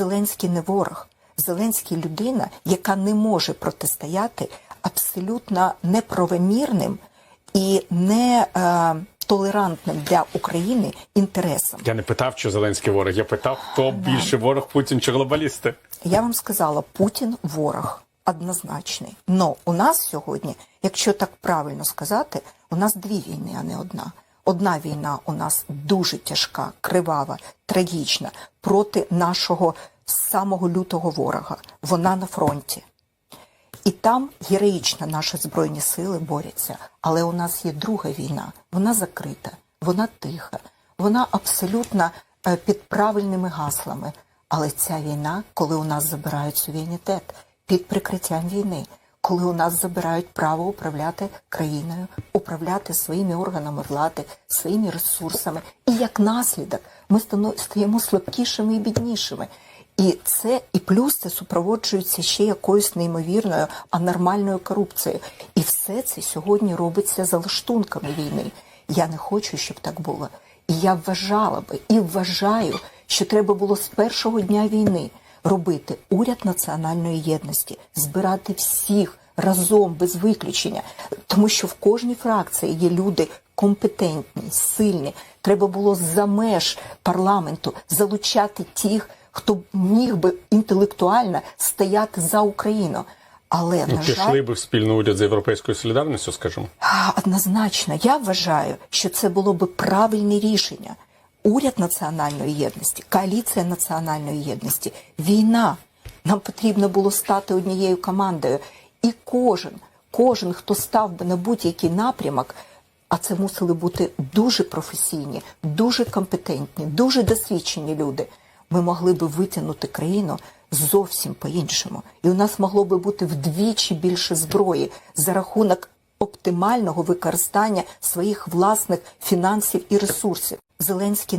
Зеленський не ворог. Зеленський людина, яка не може протистояти абсолютно неправомірним і не е, толерантним для України інтересам. Я не питав, чи Зеленський ворог. Я питав, хто більше ворог Путін чи глобалісти. Я вам сказала, Путін ворог однозначний. Но у нас сьогодні, якщо так правильно сказати, у нас дві війни, а не одна. Одна війна у нас дуже тяжка, кривава, трагічна проти нашого самого лютого ворога. Вона на фронті. І там героїчно наші збройні сили борються. Але у нас є друга війна. Вона закрита, вона тиха, вона абсолютно е, під правильними гаслами. Але ця війна, коли у нас забирають суверенітет під прикриттям війни, коли у нас забирають право управляти країною, управляти своїми органами влади, своїми ресурсами, і як наслідок ми стаємо слабкішими і біднішими. І це і плюс це супроводжується ще якоюсь неймовірною анормальною корупцією. І все це сьогодні робиться за лаштунками війни. Я не хочу, щоб так було. І я вважала би і вважаю, що треба було з першого дня війни робити уряд національної єдності, збирати всіх разом без виключення, тому що в кожній фракції є люди компетентні, сильні. Треба було за меж парламенту залучати тих, хто міг би інтелектуально стояти за Україну. Але на жаль, би в спільний уряд з європейською солідарністю, скажімо. Однозначно, я вважаю, що це було би правильне рішення. Уряд національної єдності, коаліція національної єдності, війна. Нам потрібно було стати однією командою. І кожен, кожен, хто став би на будь-який напрямок, а це мусили бути дуже професійні, дуже компетентні, дуже досвідчені люди. Ми могли би витягнути країну зовсім по-іншому. І у нас могло би бути вдвічі більше зброї за рахунок оптимального використання своїх власних фінансів і ресурсів. Зеленський не